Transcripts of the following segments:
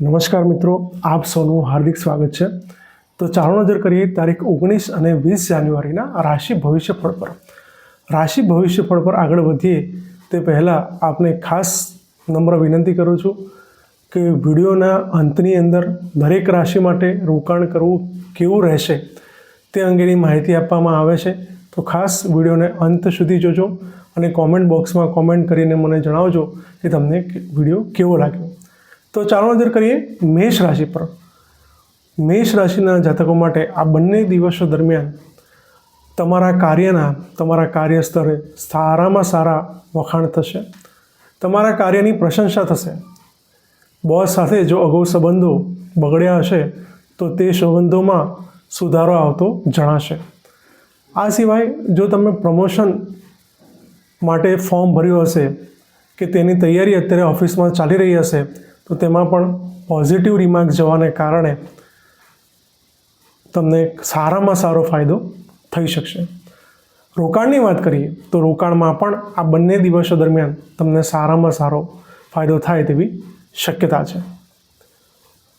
નમસ્કાર મિત્રો, આપ સૌનું હાર્દિક સ્વાગત છે. તો ચાલો નજર કરીએ તારીખ ઓગણીસ અને વીસ જાન્યુઆરીના રાશિ ભવિષ્યફળ પર. રાશિ ભવિષ્યફળ પર આગળ વધીએ તે પહેલાં આપને ખાસ નમ્ર વિનંતી કરું છું કે વિડીયોના અંતની અંદર દરેક રાશિ માટે રોકાણ કરવું કેવું રહેશે તે અંગેની માહિતી આપવામાં આવે છે. તો ખાસ વિડીયોને અંત સુધી જોજો અને કોમેન્ટ બોક્સમાં કોમેન્ટ કરીને મને જણાવજો કે તમને વીડિયો કેવો લાગ્યો. તો ચાલો નજર કરીએ મેષ રાશિ પર. મેષ રાશિના જાતકો માટે આ બંને દિવસો દરમિયાન તમારા કાર્યના, તમારા કાર્યસ્તરે સારામાં સારા વખાણ થશે. તમારા કાર્યની પ્રશંસા થશે. બોસ સાથે જો અગાઉ સંબંધો બગડ્યા હશે, તો તે સંબંધોમાં સુધારો આવતો જણાશે. આ સિવાય જો તમે પ્રમોશન માટે ફોર્મ ભર્યું હશે કે તેની તૈયારી અત્યારે ઓફિસમાં ચાલી રહી હશે તો તેમાં પણ પોઝિટિવ રિમાર્ક જવાને કારણે તમને સારામાં સારો ફાયદો થઈ શકશે. રોકાણની વાત કરીએ, તો રોકાણમાં પણ આ બંને દિવસો દરમિયાન તમને સારામાં સારો ફાયદો થાય તેવી શક્યતા છે.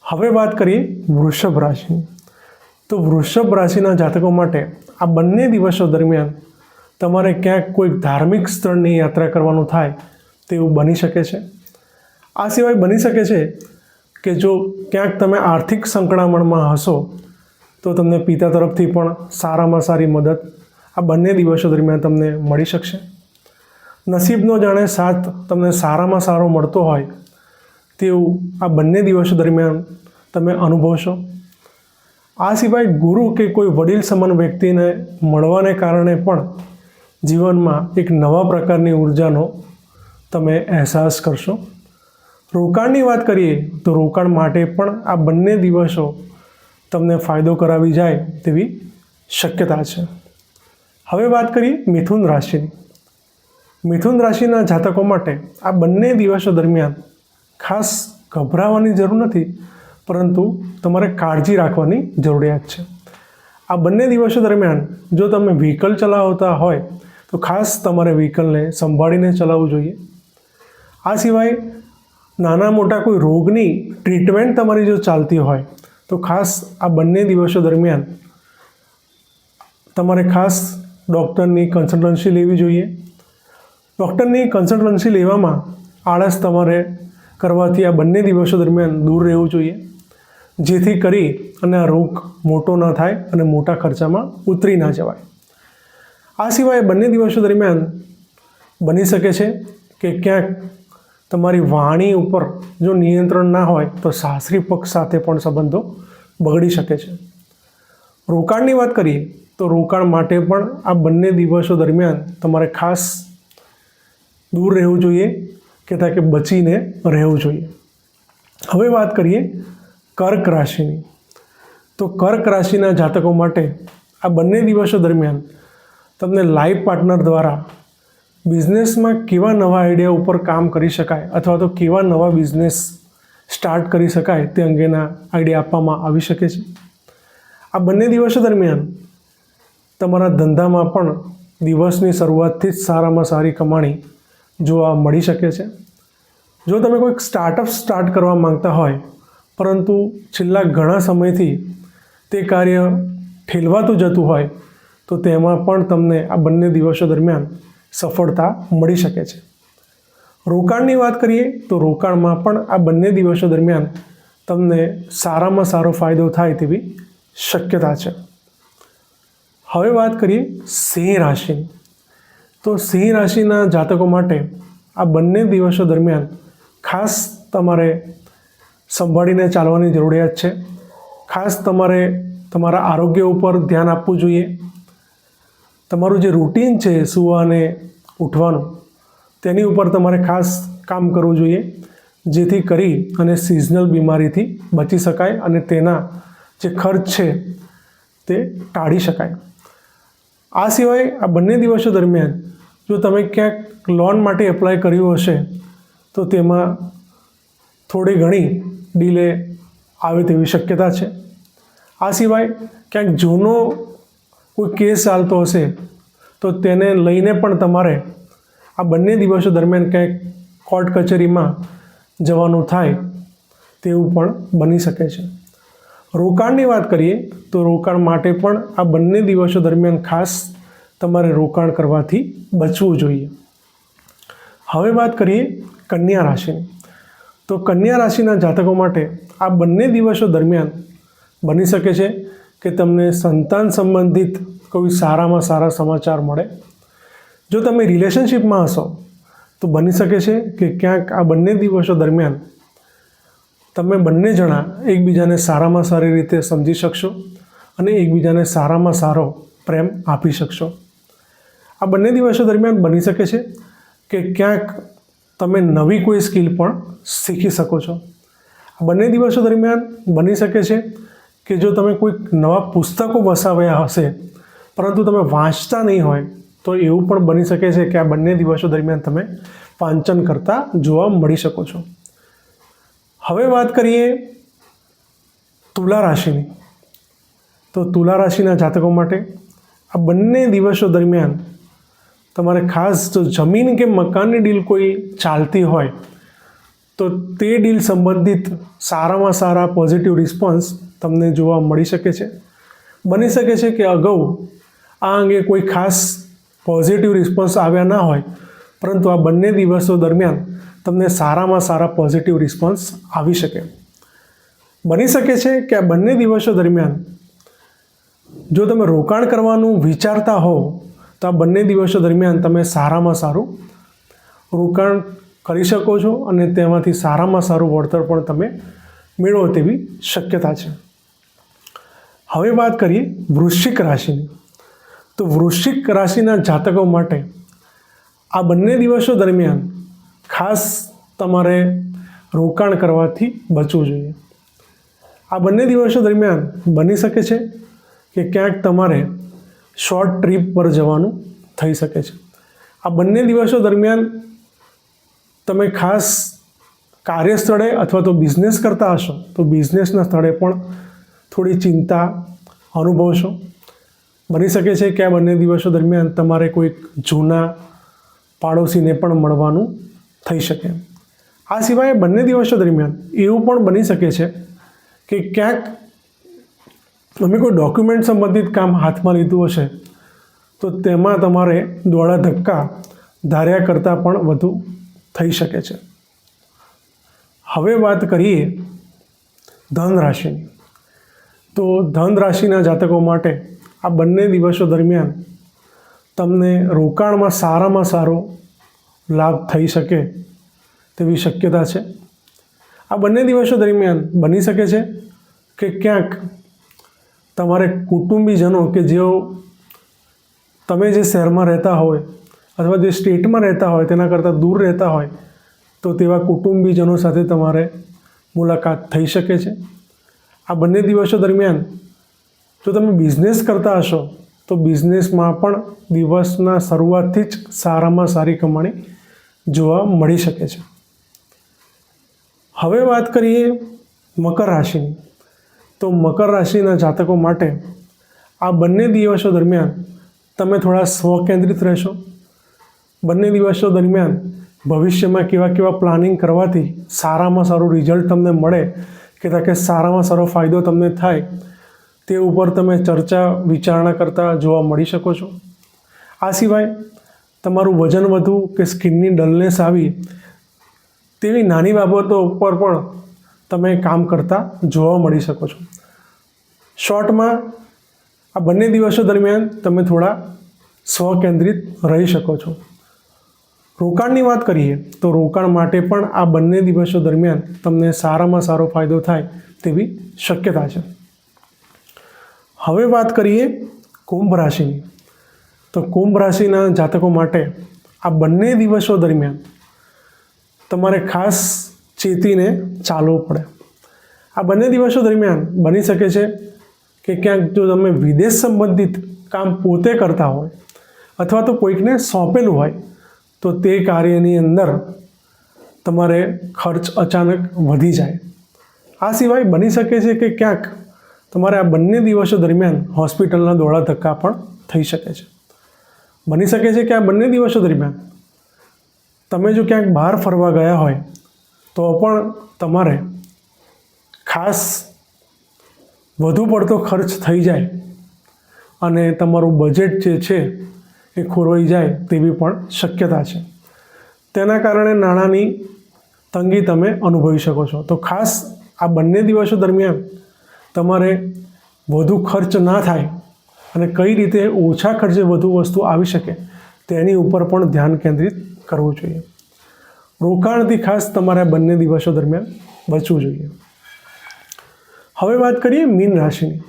હવે વાત કરીએ વૃષભ રાશિની. તો વૃષભ રાશિના જાતકો માટે આ બંને દિવસો દરમિયાન તમારે ક્યાંક કોઈક ધાર્મિક સ્થળની યાત્રા કરવાનું થાય તેવું બની શકે છે. આ સિવાય બની શકે છે કે જો ક્યાંક તમે આર્થિક સંકળામણમાં હશો, તો તમને પિતા તરફથી પણ સારામાં સારી મદદ આ બંને દિવસો દરમિયાન તમને મળી શકશે. નસીબનો જાણે સાથ તમને સારામાં સારો મળતો હોય, તેવું આ બંને દિવસો દરમિયાન તમે અનુભવશો. આ સિવાય ગુરુ કે કોઈ વડીલ સમાન વ્યક્તિને મળવાને કારણે પણ જીવનમાં એક નવા પ્રકારની ઉર્જાનો તમે અહેસાસ કરશો. રોકાણની વાત કરીએ તો રોકાણ માટે પણ આ બંને દિવસો તમને ફાયદો કરાવી જાય તેવી શક્યતા છે. હવે વાત કરીએ મિથુન રાશિની. મિથુન રાશિના જાતકો માટે આ બંને દિવસો દરમિયાન ખાસ ગભરાવાની જરૂર નથી, પરંતુ તમારે કાળજી રાખવાની જરૂરિયાત છે. આ બંને દિવસો દરમિયાન જો તમે વ્હીકલ ચલાવતા હોય તો ખાસ તમારે વ્હીકલને સંભાળીને ચલાવવું જોઈએ. આ સિવાય નાના મોટા કોઈ રોગની ટ્રીટમેન્ટ તમારી જો ચાલતી હોય, તો ખાસ આ બંને દિવસો દરમિયાન તમારે ખાસ ડૉક્ટરની કન્સલ્ટન્સી લેવી જોઈએ. ડૉક્ટરની કન્સલ્ટન્સી લેવામાં આળસ તમારે કરવાથી આ બંને દિવસો દરમિયાન દૂર રહેવું જોઈએ, જેથી કરી અને આ રોગ મોટો ન થાય અને મોટા ખર્ચામાં ઉતરી ના જવાય. આ સિવાય બંને દિવસો દરમિયાન બની શકે છે કે ક્યાંક તમારી વાણી ઉપર જો નિયંત્રણ ના હોય, તો સાસરી પક્ષ સાથે પણ સંબંધો બગડી શકે છે. રોકાણની વાત કરીએ, તો રોકાણ માટે પણ આ બંને દિવસો દરમિયાન તમારે ખાસ દૂર રહેવું જોઈએ કે તાકે બચીને રહેવું જોઈએ. હવે વાત કરીએ કર્ક રાશિની. તો કર્ક રાશિના જાતકો માટે આ બંને દિવસો દરમિયાન તમને લાઈફ પાર્ટનર દ્વારા બિઝનેસમાં કેવા નવા આઈડિયા ઉપર કામ કરી શકાય અથવા તો કેવા નવા બિઝનેસ સ્ટાર્ટ કરી શકાય તે અંગેના આઈડિયા આપવામાં આવી શકે છે? આ બંને દિવસો દરમિયાન તમારા ધંધામાં પણ દિવસની શરૂઆતથી જ સારામાં સારી કમાણી જોવા મળી શકે છે. જો તમે કોઈક સ્ટાર્ટઅપ સ્ટાર્ટ કરવા માંગતા હોય, પરંતુ છેલ્લા ઘણા સમયથી તે કાર્ય ઠેલવાતું જતું હોય, તો તેમાં પણ તમને આ બંને દિવસો દરમિયાન સફળતા મળી શકે છે. રોકાણની વાત કરીએ તો રોકાણમાં પણ આ બંને દિવસો દરમિયાન તમને સારામાં સારો ફાયદો થાય તેવી શક્યતા છે. હવે વાત કરીએ સિંહ રાશિની. તો સિંહ રાશિના જાતકો માટે આ બંને દિવસો દરમિયાન ખાસ તમારે સંભાળીને ચાલવાની જરૂરિયાત છે. ખાસ તમારે તમારા આરોગ્ય ઉપર ધ્યાન આપવું જોઈએ. તમારું જે રૂટીન છે સુવાને ઉઠવાનું, તેની ઉપર તમારે ખાસ કામ કરવું જોઈએ, જેથી કરી અને સિઝનલ બીમારીથી બચી શકાય અને તેના જે ખર્ચ છે તે ટાળી શકાય. આ સિવાય આ બંને દિવસો દરમિયાન જો તમે ક્યાંક લોન માટે એપ્લાય કર્યું હશે, તો તેમાં થોડી ઘણી ડીલે આવે તેવી શક્યતા છે. આ સિવાય ક્યાંક જૂનો કોઈ કેસ ચાલતો હશે, તો તેને લઈને પણ તમારે આ બંને દિવસો દરમિયાન ક્યાંક કોર્ટ કચેરીમાં જવાનું થાય તેવું પણ બની શકે છે. રોકાણની વાત કરીએ, તો રોકાણ માટે પણ આ બંને દિવસો દરમિયાન ખાસ તમારે રોકાણ કરવાથી બચવું જોઈએ. હવે વાત કરીએ કન્યા રાશિની. તો કન્યા રાશિના જાતકો માટે આ બંને દિવસો દરમિયાન બની શકે છે કે તમને સંતાન સંબંધિત કોઈ સારામાં સારા સમાચાર મળે? જો તમે રિલેશનશિપમાં હશો, તો બની શકે છે કે ક્યાંક આ બંને દિવસો દરમિયાન તમે બંને જણા એકબીજાને સારામાં સારી રીતે સમજી શકશો અને એકબીજાને સારામાં સારો પ્રેમ આપી શકશો. આ બંને દિવસો દરમિયાન બની શકે છે કે ક્યાંક તમે નવી કોઈ સ્કિલ પણ શીખી શકો છો. આ બંને દિવસો દરમિયાન બની શકે છે કે જો તમે કોઈક નવા પુસ્તકો વસાવ્યા હશે, પરંતુ તમે વાંચતા નહીં હોય, તો એવું પણ બની શકે છે કે આ બંને દિવસો દરમિયાન તમે વાંચન કરતા જોવા મળી શકો છો. હવે વાત કરીએ તુલા રાશિની. તો તુલા રાશિના જાતકો માટે આ બંને દિવસો દરમિયાન તમારે ખાસ જો જમીન કે મકાનની ડીલ કોઈ ચાલતી હોય, તો તે ડીલ સંબંધિત સારામાં સારા પોઝિટિવ રિસ્પોન્સ તમને જોવા મળી શકે છે. બની શકે છે કે અગાઉ આ અંગે કોઈ ખાસ પોઝિટિવ રિસ્પોન્સ આવ્યા ના હોય, પરંતુ આ બંને દિવસો દરમિયાન તમને સારામાં સારા પોઝિટિવ રિસ્પોન્સ આવી શકે. બની શકે છે કે આ બંને દિવસો દરમિયાન જો તમે રોકાણ કરવાનું વિચારતા હો તો આ બંને દિવસો દરમિયાન તમે સારામાં સારું રોકાણ કરી શકો છો અને તેમાંથી સારામાં સારું વળતર પણ તમે મેળવો તેવી શક્યતા છે. હવે વાત કરીએ વૃશ્ચિક રાશિની. તો વૃશ્ચિક રાશિના જાતકો માટે આ બંને દિવસો દરમિયાન ખાસ તમારે રોકાણ કરવાથી બચવું જોઈએ. આ બંને દિવસો દરમિયાન બની શકે છે કે ક્યાંક તમારે શોર્ટ ટ્રીપ પર જવાનું થઈ શકે છે. આ બંને દિવસો દરમિયાન તમે ખાસ કાર્યસ્થળે અથવા તો બિઝનેસ કરતા હશો, તો બિઝનેસના સ્થળે પણ થોડી ચિંતા અનુભવશો. બની શકે છે કે આ બંને દિવસો દરમિયાન તમારે કોઈક જૂના પાડોશીને પણ મળવાનું થઈ શકે. આ સિવાય બંને દિવસો દરમિયાન એવું પણ બની શકે છે કે ક્યાંક તમે કોઈ ડોક્યુમેન્ટ સંબંધિત કામ હાથમાં લીધું હશે, તો તેમાં તમારે દોડા ધક્કા ધાર્યા કરતાં પણ વધુ થઈ શકે છે. હવે વાત કરીએ ધન રાશિની તો ધન રાશિના જાતકો માટે આ બંને દિવસો દરમિયાન તમને રોકાણમાં સારામાં સારો લાભ થઈ શકે તેવી શક્યતા છે. આ બંને દિવસો દરમિયાન બની શકે છે કે ક્યાંક તમારે કુટુંબીજનો કે જેઓ તમે જે શહેરમાં રહેતા હોય અથવા જે સ્ટેટમાં રહેતા હોય તેના કરતાં દૂર રહેતા હોય તો તેવા કુટુંબીજનો સાથે તમારે મુલાકાત થઈ શકે છે. આ બંને દિવસો દરમિયાન જો તમે બિઝનેસ કરતા હશો, તો બિઝનેસમાં પણ દિવસના શરૂઆતથી જ સારામાં સારી કમાણી જોવા મળી શકે છે. હવે વાત કરીએ મકર રાશિની. તો મકર રાશિના જાતકો માટે આ બંને દિવસો દરમિયાન તમે થોડા સ્વકેન્દ્રિત રહેશો. બંને દિવસો દરમિયાન ભવિષ્યમાં કેવા કેવા પ્લાનિંગ કરવાથી સારામાં સારું રિઝલ્ટ તમને મળે કે તાકે સારામાં સારો ફાયદો તમને થાય, તે ઉપર તમે ચર્ચા, વિચારણા કરતા જોવા મળી શકો છો. આ સિવાય તમારું વજન વધવું કે સ્કિનની ડલનેસ આવી તેવી નાની બાબતો ઉપર પણ તમે કામ કરતા જોવા મળી શકો છો. શોર્ટમાં આ બંને દિવસો દરમિયાન તમે થોડા સ્વકેન્દ્રિત રહી શકો છો. રોકાણની વાત કરીએ, તો રોકાણ માટે પણ આ બંને દિવસો દરમિયાન તમને સારામાં સારો ફાયદો થાય તેવી શક્યતા છે. હવે વાત કરીએ કુંભ રાશિની. તો કુંભ રાશિના જાતકો માટે આ બંને દિવસો દરમિયાન તમારે ખાસ ચેતીને ચાલવું પડે. આ બંને દિવસો દરમિયાન બની શકે છે કે ક્યાંક જો તમે વિદેશ સંબંધિત કામ પોતે કરતા હોય અથવા તો કોઈકને સોંપેલું હોય તો તે કાર્યની અંદર તમારે ખર્ચ અચાનક વધી જાય. આ સિવાય બની શકે છે કે ક્યાંક તમારે આ બંને દિવસો દરમિયાન હોસ્પિટલના દોડા ધક્કા પણ થઈ શકે છે. બની શકે છે કે આ બંને દિવસો દરમિયાન તમે જો ક્યાંક બહાર ફરવા ગયા હોય, તો પણ તમારે ખાસ વધુ પડતો ખર્ચ થઈ જાય અને તમારું બજેટ જે છે એ ખોરવાઈ જાય તેવી પણ શક્યતા છે. તેના કારણે નાણાંની તંગી તમે અનુભવી શકો છો. તો ખાસ આ બંને દિવસો દરમિયાન તમારે વધુ ખર્ચ ના થાય અને કઈ રીતે ઓછા ખર્ચે વધુ વસ્તુ આવી શકે તેની ઉપર પણ ધ્યાન કેન્દ્રિત કરવું જોઈએ. રોકાણથી ખાસ તમારે બંને દિવસો દરમિયાન બચવું જોઈએ. હવે વાત કરીએ મીન રાશિની.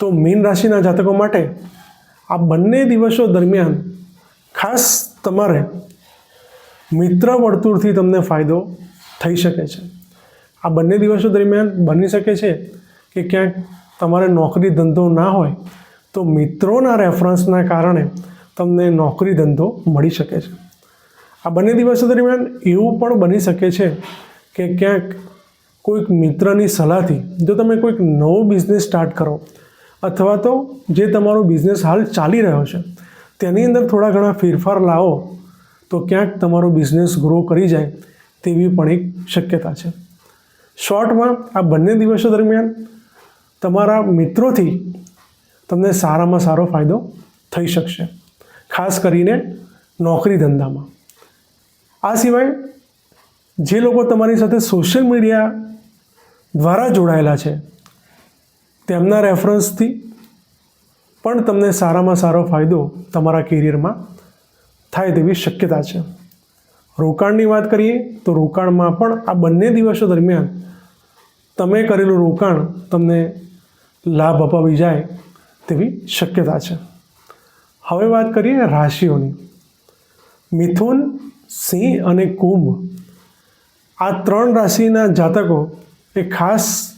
તો મીન રાશિના જાતકો માટે આ બંને દિવસો દરમિયાન ખાસ તમારે મિત્ર વર્તુળથી તમને ફાયદો થઈ શકે છે. આ બંને દિવસો દરમિયાન બની શકે છે કે ક્યાંક તમારે નોકરી ધંધો ના હોય તો મિત્રોના રેફરન્સના કારણે તમને નોકરી ધંધો મળી શકે છે. આ બંને દિવસો દરમિયાન એવું પણ બની શકે છે કે ક્યાંક કોઈક મિત્રની સલાહથી જો તમે કોઈક નવો બિઝનેસ સ્ટાર્ટ કરો અથવા તો જે તમારો બિઝનેસ હાલ ચાલી રહ્યો છે, તેની અંદર થોડા ઘણા ફેરફાર લાવો તો ક્યાંક તમારો બિઝનેસ ગ્રો કરી જાય તેવી પણ એક શક્યતા છે. શોર્ટમાં આ બંને દિવસો દરમિયાન તમારા મિત્રોથી તમને સારામાં સારો ફાયદો થઈ શકશે, ખાસ કરીને નોકરી ધંધામાં. આ સિવાય જે લોકો તમારી સાથે સોશિયલ મીડિયા દ્વારા જોડાયેલા છે તેમના રેફરન્સથી પણ તમને સારામાં સારો ફાયદો તમારા કેરિયરમાં થાય તેવી શક્યતા છે. રોકાણની વાત કરીએ તો રોકાણમાં પણ આ બંને દિવસો દરમિયાન તમે કરેલું રોકાણ તમને લાભ અપાવી જાય તેવી શક્યતા છે. હવે વાત કરીએ રાશિઓની. મિથુન, સિંહ અને કુંભ આ ત્રણ રાશિના જાતકો એ ખાસ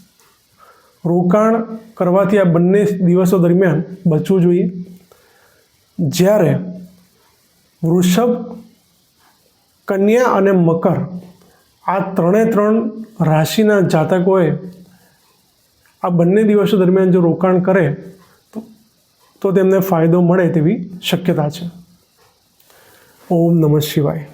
રોકાણ કરવાથી આ બંને દિવસો દરમિયાન બચવું જોઈએ. જ્યારે વૃષભ, કન્યા અને મકર આ ત્રણે ત્રણ રાશિના જાતકોએ આ બંને દિવસો દરમિયાન જો રોકાણ કરે તો તેમને ફાયદો મળે તેવી શક્યતા છે. ઓમ નમઃ શિવાય.